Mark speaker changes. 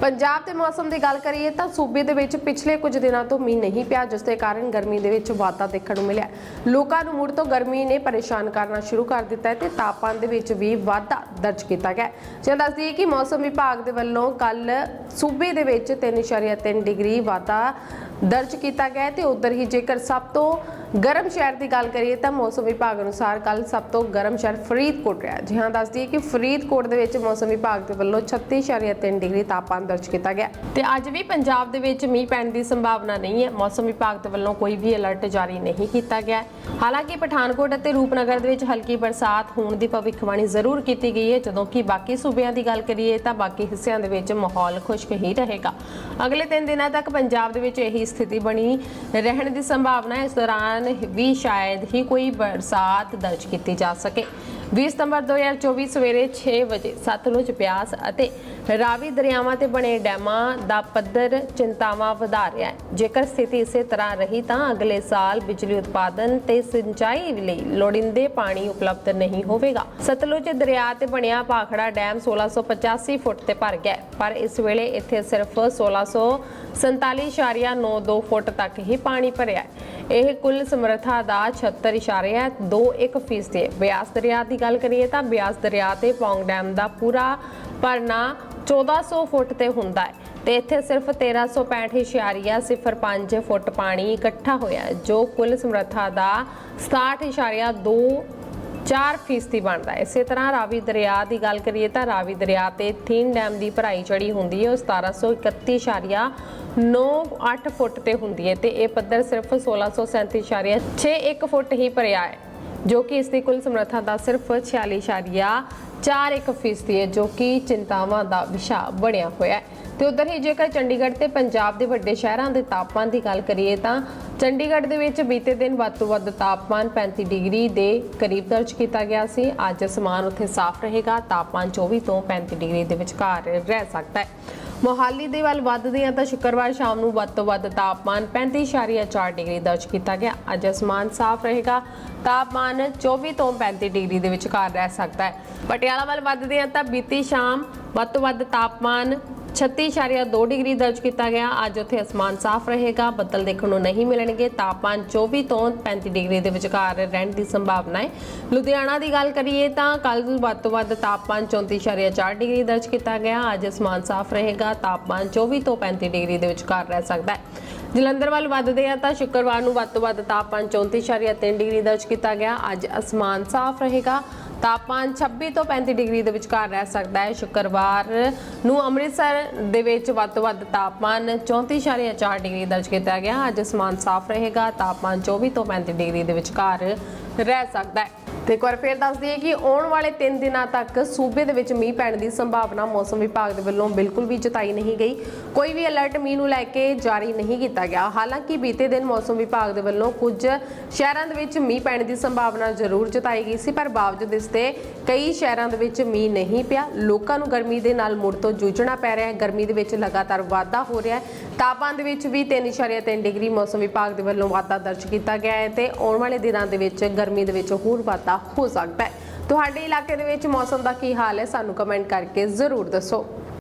Speaker 1: ਪੰਜਾਬ ਦੇ ਮੌਸਮ ਦੀ ਗੱਲ ਕਰੀਏ ਤਾਂ ਸੂਬੇ ਦੇ ਵਿੱਚ ਪਿਛਲੇ ਕੁਝ ਦਿਨਾਂ ਤੋਂ ਮੀਂਹ ਨਹੀਂ ਪਿਆ, ਜਿਸ ਦੇ ਕਾਰਨ ਗਰਮੀ ਦੇ ਵਿੱਚ ਵਾਧਾ ਦੇਖਣ ਨੂੰ ਮਿਲਿਆ। ਲੋਕਾਂ ਨੂੰ ਮੁੜ ਤੋਂ ਗਰਮੀ ਨੇ ਪਰੇਸ਼ਾਨ ਕਰਨਾ ਸ਼ੁਰੂ ਕਰ ਦਿੱਤਾ ਹੈ ਤੇ ਤਾਪਮਾਨ ਦੇ ਵਿੱਚ ਵੀ ਵਾਧਾ ਦਰਜ ਕੀਤਾ ਗਿਆ ਜੇ ਦੱਸਦੀ ਕਿ ਮੌਸਮ ਵਿਭਾਗ ਦੇ ਵੱਲੋਂ ਕੱਲ ਸੂਬੇ ਦੇ ਵਿੱਚ 3.3 ਡਿਗਰੀ ਵਾਧਾ ਦਰਜ ਕੀਤਾ ਗਿਆ ਹੈ ਤੇ ਉਧਰ ਹੀ ਜੇਕਰ ਸਭ ਤੋਂ ਗਰਮ ਸ਼ਹਿਰ ਦੀ ਗੱਲ ਕਰੀਏ ਤਾਂ ਮੌਸਮ ਵਿਭਾਗ ਅਨੁਸਾਰ ਕੱਲ ਸਭ ਤੋਂ ਗਰਮ ਸ਼ਹਿਰ ਫਰੀਦਕੋਟ ਰਿਹਾ ਜੀ ਹਾਂ ਦੱਸਦੀ ਦਈਏ ਕਿ ਫਰੀਦਕੋਟ ਦੇ ਵਿੱਚ ਮੌਸਮ ਵਿਭਾਗ ਦੇ ਵੱਲੋਂ 36.3 ਡਿਗਰੀ ਤਾਪਮਾਨ ਦਰਜ ਕੀਤਾ ਗਿਆ ਤੇ ਅੱਜ ਵੀ ਪੰਜਾਬ ਦੇ ਵਿੱਚ ਮੀਂਹ ਪੈਣ ਦੀ ਸੰਭਾਵਨਾ ਨਹੀਂ ਹੈ। ਮੌਸਮ ਵਿਭਾਗ ਦੇ ਵੱਲੋਂ ਕੋਈ ਵੀ ਅਲਰਟ ਜਾਰੀ ਨਹੀਂ ਕੀਤਾ ਗਿਆ ਹਾਲਾਂਕਿ ਪਠਾਨਕੋਟ ਅਤੇ ਰੂਪਨਗਰ ਦੇ ਵਿੱਚ ਹਲਕੀ ਬਰਸਾਤ ਹੋਣ ਦੀ ਭਵਿੱਖਬਾਣੀ ਜ਼ਰੂਰ ਕੀਤੀ ਗਈ ਹੈ। ਜਦੋਂ ਕਿ ਬਾਕੀ ਸੂਬਿਆਂ ਦੀ ਗੱਲ ਕਰੀਏ ਤਾਂ ਬਾਕੀ ਹਿੱਸਿਆਂ ਦੇ ਵਿੱਚ ਮਾਹੌਲ ਖੁਸ਼ਕ ਹੀ ਰਹੇਗਾ। ਅਗਲੇ 3 ਦਿਨਾਂ ਤੱਕ ਪੰਜਾਬ ਦੇ ਵਿੱਚ ਇਹੀ ਸਥਿਤੀ ਬਣੀ ਰਹਿਣ ਦੀ ਸੰਭਾਵਨਾ ਹੈ। ਇਸ ਦੌਰਾਨ ਵੀ ਸ਼ਾਇਦ ਹੀ ਕੋਈ ਬਰਸਾਤ ਦਰਜ ਕੀਤੀ ਜਾ ਸਕੇ। 20 ਸਤੰਬਰ 2024 ਸਵੇਰੇ 6 ਵਜੇ ਸਤਲੁਜ ਬਿਆਸ ਅਤੇ ਰਾਵੀ ਦਰਿਆਵਾਂ ਤੇ ਬਣੇ ਡੈਮਾਂ ਦਾ ਪੱਧਰ ਚਿੰਤਾਵਾਂ ਵਧਾ ਰਿਹਾ ਹੈ। ਜੇਕਰ ਸਥਿਤੀ ਇਸੇ ਤਰ੍ਹਾਂ ਰਹੀ ਤਾਂ ਅਗਲੇ ਸਾਲ ਬਿਜਲੀ ਉਤਪਾਦਨ ਤੇ ਸਿੰਚਾਈ ਲਈ ਲੋੜੀਂਦੇ ਪਾਣੀ ਉਪਲਬਧ ਨਹੀਂ ਹੋਵੇਗਾ। ਸਤਲੁਜ ਦਰਿਆ ਤੇ ਬਣਿਆ ਭਾਖੜਾ ਡੈਮ 1685 ਫੁੱਟ ਤੇ ਭਰ ਗਿਆ ਪਰ ਇਸ ਵੇਲੇ ਇੱਥੇ ਸਿਰਫ 1647.92 ਫੁੱਟ ਤੱਕ ਹੀ ਪਾਣੀ ਭਰਿਆ ਹੈ। ਇਹ ਕੁੱਲ ਸਮਰੱਥਾ ਦਾ 76.21 ਫੀਸਦੀ ਹੈ। ਬਿਆਸ ਦਰਿਆ ਦੀ ਗੱਲ ਕਰੀਏ ਤਾਂ ਬਿਆਸ ਦਰਿਆ ਤੇ ਪੌਂਗ ਡੈਮ ਦਾ ਪੂਰਾ ਭਰਨਾ 1400 ਫੁੱਟ ਤੇ ਹੁੰਦਾ ਹੈ ਤੇ ਇੱਥੇ ਸਿਰਫ 1365.05 ਫੁੱਟ ਪਾਣੀ ਇਕੱਠਾ ਹੋਇਆ ਜੋ ਕੁੱਲ ਸਮਰੱਥਾ ਦਾ 67.2 4 ਫੀਸਦੀ ਬਣਦਾ ਹੈ। ਇਸੇ ਤਰ੍ਹਾਂ ਰਾਵੀ ਦਰਿਆ ਦੀ ਗੱਲ ਕਰੀਏ ਤਾਂ ਰਾਵੀ ਦਰਿਆ ਤੇ ਥੀਨ ਡੈਮ ਦੀ ਭਰਾਈ ਚੜੀ ਹੁੰਦੀ ਹੈ, ਉਹ 1731.98 ਫੁੱਟ ਤੇ ਹੁੰਦੀ ਹੈ ਤੇ ਇਹ ਪੱਧਰ ਸਿਰਫ 1637.61 ਫੁੱਟ ਹੀ ਭਰਿਆ ਹੈ। ਜੋ ਕਿ ਇਸ ਦੀ ਕੁੱਲ ਸਮਰੱਥਾ ਦਾ ਸਿਰਫ 46.41 ਫੀਸਦੀ ਹੈ, ਜੋ ਕਿ ਚਿੰਤਾਵਾਂ ਦਾ ਵਿਸ਼ਾ ਬਣਿਆ ਹੋਇਆ ਹੈ। ਤੇ ਉਧਰ ਹੀ ਜੇਕਰ ਚੰਡੀਗੜ੍ਹ ਤੇ ਪੰਜਾਬ ਦੇ ਵੱਡੇ ਸ਼ਹਿਰਾਂ ਦੇ ਤਾਪਮਾਨ ਦੀ ਗੱਲ ਕਰੀਏ ਤਾਂ ਚੰਡੀਗੜ੍ਹ ਦੇ ਵਿੱਚ ਬੀਤੇ ਦਿਨ ਵੱਧ ਤੋਂ ਵੱਧ ਤਾਪਮਾਨ 35 ਡਿਗਰੀ ਦੇ ਕਰੀਬ ਦਰਜ ਕੀਤਾ ਗਿਆ ਸੀ। ਅੱਜ ਅਸਮਾਨ ਉੱਥੇ ਸਾਫ਼ ਰਹੇਗਾ, ਤਾਪਮਾਨ 24 ਤੋਂ 35 ਡਿਗਰੀ ਦੇ ਵਿਚਕਾਰ ਰਹਿ ਸਕਦਾ ਹੈ। ਮੋਹਾਲੀ ਦੇ ਵੱਲ ਵੱਧਦੇ ਆ ਤਾਂ ਸ਼ੁੱਕਰਵਾਰ ਸ਼ਾਮ ਨੂੰ ਵੱਧ ਤੋਂ ਵੱਧ ਤਾਪਮਾਨ 35.4 ਡਿਗਰੀ ਦਰਜ ਕੀਤਾ ਗਿਆ। ਅੱਜ ਅਸਮਾਨ ਸਾਫ਼ ਰਹੇਗਾ। ਤਾਪਮਾਨ 24 ਤੋਂ 35 ਡਿਗਰੀ ਦੇ ਵਿਚਕਾਰ ਰਹਿ ਸਕਦਾ ਹੈ। ਪਟਿਆਲਾ ਵੱਲ ਵੱਧਦੇ ਆ ਤਾਂ ਬੀਤੀ ਸ਼ਾਮ ਵੱਧ ਤੋਂ ਵੱਧ ਤਾਪਮਾਨ 36.2 ਡਿਗਰੀ ਦਰਜ ਕੀਤਾ ਗਿਆ। ਅੱਜ ਉੱਥੇ ਅਸਮਾਨ ਸਾਫ਼ ਰਹੇਗਾ। ਬੱਦਲ ਦੇਖਣ ਨੂੰ ਨਹੀਂ ਮਿਲਣਗੇ। ਤਾਪਮਾਨ 24 ਤੋਂ 35 ਡਿਗਰੀ ਦੇ ਵਿਚਕਾਰ ਰਹਿਣ ਦੀ ਸੰਭਾਵਨਾ ਹੈ। ਲੁਧਿਆਣਾ ਦੀ ਗੱਲ ਕਰੀਏ ਤਾਂ ਕੱਲ ਵੱਧ ਤੋਂ ਵੱਧ ਤਾਪਮਾਨ 34.4 ਡਿਗਰੀ ਦਰਜ ਕੀਤਾ ਗਿਆ। ਅੱਜ ਅਸਮਾਨ ਸਾਫ਼ ਰਹੇਗਾ। ਤਾਪਮਾਨ 24 ਤੋਂ 35 ਡਿਗਰੀ ਦੇ ਵਿਚਕਾਰ ਰਹਿ ਸਕਦਾ ਹੈ। ਜਲੰਧਰ ਵੱਲ ਵੱਧਦੇ ਆ ਤਾਂ ਸ਼ੁੱਕਰਵਾਰ ਨੂੰ ਵੱਧ ਤੋਂ ਵੱਧ ਤਾਪਮਾਨ 34.3 ਡਿਗਰੀ ਦਰਜ ਕੀਤਾ ਗਿਆ। ਅੱਜ ਅਸਮਾਨ ਸਾਫ਼ ਰਹੇਗਾ। ਤਾਪਮਾਨ 26 ਤੋਂ 35 ਡਿਗਰੀ ਦੇ ਵਿਚਕਾਰ ਰਹਿ ਸਕਦਾ ਹੈ। ਸ਼ੁੱਕਰਵਾਰ ਨੂੰ ਅੰਮ੍ਰਿਤਸਰ ਦੇ ਵਿੱਚ ਵੱਧ ਤੋਂ ਵੱਧ ਤਾਪਮਾਨ 34.4 ਡਿਗਰੀ ਦਰਜ ਕੀਤਾ ਗਿਆ। ਅੱਜ ਅਸਮਾਨ ਸਾਫ਼ ਰਹੇਗਾ। ਤਾਪਮਾਨ 24 ਤੋਂ 35 ਡਿਗਰੀ ਦੇ ਵਿਚਕਾਰ ਰਹਿ ਸਕਦਾ ਹੈ। ਤੇ ਇੱਕ ਵਾਰ ਫੇਰ ਦੱਸ ਦਈਏ ਕਿ ਆਉਣ ਵਾਲੇ 3 ਦਿਨਾਂ ਤੱਕ ਸੂਬੇ ਦੇ ਵਿੱਚ ਮੀਂਹ ਪੈਣ ਦੀ ਸੰਭਾਵਨਾ ਮੌਸਮ ਵਿਭਾਗ ਦੇ ਵੱਲੋਂ ਬਿਲਕੁਲ ਵੀ ਜਤਾਈ ਨਹੀਂ ਗਈ। ਕੋਈ ਵੀ ਅਲਰਟ ਮੀਂਹ ਨੂੰ ਲੈ ਕੇ ਜਾਰੀ ਨਹੀਂ ਕੀਤਾ ਗਿਆ। ਹਾਲਾਂਕਿ ਬੀਤੇ ਦਿਨ ਮੌਸਮ ਵਿਭਾਗ ਦੇ ਵੱਲੋਂ ਕੁਝ ਸ਼ਹਿਰਾਂ ਦੇ ਵਿੱਚ ਮੀਂਹ ਪੈਣ ਦੀ ਸੰਭਾਵਨਾ ਜ਼ਰੂਰ ਜਤਾਈ ਗਈ ਸੀ, ਪਰ ਬਾਵਜੂਦ ਇਸ 'ਤੇ ਕਈ ਸ਼ਹਿਰਾਂ ਦੇ ਵਿੱਚ ਮੀਂਹ ਨਹੀਂ ਪਿਆ। ਲੋਕਾਂ ਨੂੰ ਗਰਮੀ ਦੇ ਨਾਲ ਮੁੜ ਤੋਂ ਜੂਝਣਾ ਪੈ ਰਿਹਾ ਹੈ। ਗਰਮੀ ਦੇ ਵਿੱਚ ਲਗਾਤਾਰ ਵਾਧਾ ਹੋ ਰਿਹਾ ਹੈ। ਤਾਪਮਾਨ ਦੇ ਵਿੱਚ ਵੀ 3.3 ਡਿਗਰੀ ਮੌਸਮ ਵਿਭਾਗ ਦੇ ਵੱਲੋਂ ਵਾਧਾ ਦਰਜ ਕੀਤਾ ਗਿਆ ਹੈ ਤੇ ਆਉਣ ਵਾਲੇ ਦਿਨਾਂ ਦੇ ਵਿੱਚ ਗਰਮੀ ਦੇ ਵਿੱਚ ਹੋਰ ਵਾਧਾ ਹੋ ਸਕਦਾ ਹੈ। ਤੁਹਾਡੇ ਇਲਾਕੇ ਦੇ ਵਿੱਚ ਮੌਸਮ ਦਾ ਕੀ ਹਾਲ ਹੈ? ਸਾਨੂੰ ਕਮੈਂਟ ਕਰਕੇ ਜ਼ਰੂਰ ਦੱਸੋ।